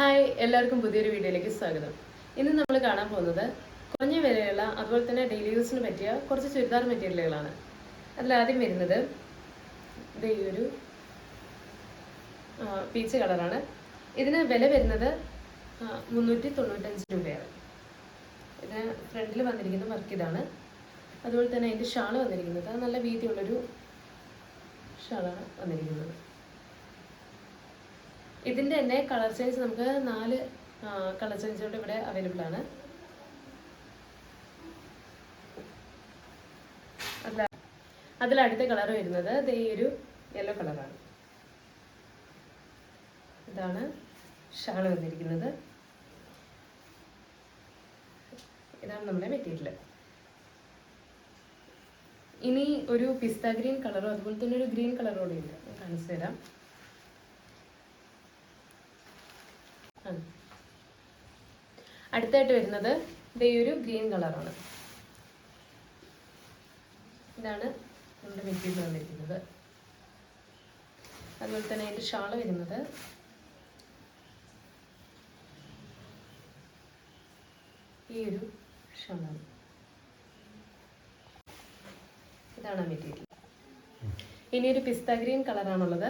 Hi എല്ലാവർക്കും പുതിയൊരു വീഡിയോയിലേക്ക് സ്വാഗതം. ഇന്ന് നമ്മൾ കാണാൻ പോകുന്നത് കുറഞ്ഞ വിലയുള്ള അതുപോലെ തന്നെ ഡെയിലി യൂസിന് പറ്റിയ കുറച്ച് ചുരിദാർ മെറ്റീരിയലുകളാണ്. അതിലാദ്യം വരുന്നത് ഇത് ഒരു പീച്ച് കളറാണ് ഇതിന് വില വരുന്നത് മുന്നൂറ്റി തൊണ്ണൂറ്റഞ്ച് രൂപയാണ്. ഇതിന് ഫ്രണ്ടിൽ വന്നിരിക്കുന്ന വർക്ക് ഇതാണ്. അതുപോലെ തന്നെ അതിന്റെ ഷാൾ വന്നിരിക്കുന്നത് നല്ല വീതിയുള്ളൊരു ഷാളാണ് വന്നിരിക്കുന്നത്. ഇതിന്റെ തന്നെ കളർ ചേഞ്ച് നമുക്ക് നാല് കളർ ചേഞ്ചോട് ഇവിടെ അവൈലബിൾ ആണ്. അതിൽ അടുത്ത കളർ വരുന്നത് ദേ ഈ ഒരു യെല്ലോ കളറാണ് ഇതാണ് ഷാൾ വന്നിരിക്കുന്നത്. ഇതാണ് നമ്മുടെ മെറ്റീരിയൽ ഇനി ഒരു പിസ്ത ഗ്രീൻ കളറും അതുപോലെ തന്നെ ഒരു ഗ്രീൻ കളറും കൂടി ഉണ്ട്. കാണിച്ചു തരാം. ആണ്. അടുത്തായിട്ട് വരുന്നത് ദേ ഈ ഒരു ഗ്രീൻ കളറാണ്. ഇതാണ് നമ്മുടെ മെറ്റീരിയൽ വന്നിരിക്കുന്നത്. അതുപോലെ തന്നെ അതിന്റെ ഷാൾ വരുന്നത്. ഈ ഒരു ഷാളാണ്. ഇതാണ് മെറ്റീരിയൽ. ഇനി ഒരു പിസ്ത ഗ്രീൻ കളറാണുള്ളത്.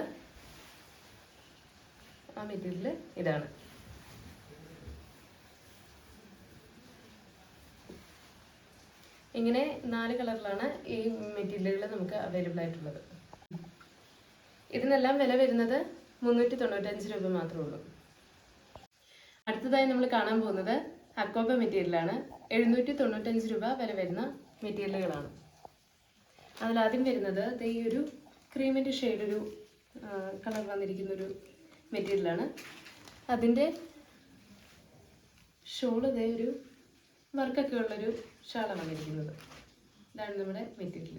ആ മെറ്റീരിയൽ ഇതാണ്. ഇങ്ങനെ നാല് കളറിലാണ് ഈ മെറ്റീരിയലുകൾ നമുക്ക് അവൈലബിൾ ആയിട്ടുള്ളത്. ഇതിനെല്ലാം വില വരുന്നത് മുന്നൂറ്റി തൊണ്ണൂറ്റഞ്ച് രൂപ മാത്രമേ ഉള്ളൂ. അടുത്തതായി നമ്മൾ കാണാൻ പോകുന്നത് അക്കോബ മെറ്റീരിയലാണ്. എഴുന്നൂറ്റി തൊണ്ണൂറ്റഞ്ച് രൂപ വില വരുന്ന മെറ്റീരിയലുകളാണ്. അതിലാദ്യം വരുന്നത് ഈ ഒരു ക്രീമിന്റെ ഷെയ്ഡ് ഒരു കളർ വന്നിരിക്കുന്ന ഒരു മെറ്റീരിയലാണ്. അതിന്റെ ഷോൾ ഇതേ ഒരു വർക്കൊക്കെ ഉള്ളൊരു ഷാളാണ് വന്നിരിക്കുന്നത് ഇതാണ് നമ്മുടെ മെറ്റീരിയൽ.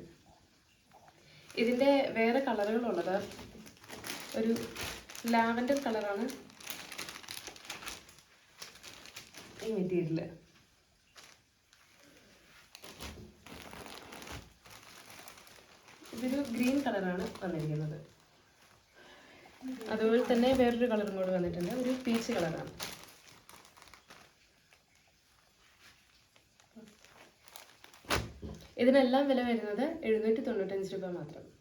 ഇതിന്റെ വേറെ കളറുകളുള്ളത് ഒരു ലാവൻഡർ കളറാണ് ഈ മെറ്റീരിയൽ. ഇതൊരു ഗ്രീൻ കളറാണ് വന്നിരിക്കുന്നത്. അതുപോലെ തന്നെ വേറൊരു കളറും കൂടെ വന്നിട്ടുണ്ട്. ഒരു പീച്ച് കളറാണ്. ഇതിനെല്ലാം വില വരുന്നത് എഴുന്നൂറ്റി തൊണ്ണൂറ്റഞ്ച് രൂപ മാത്രം.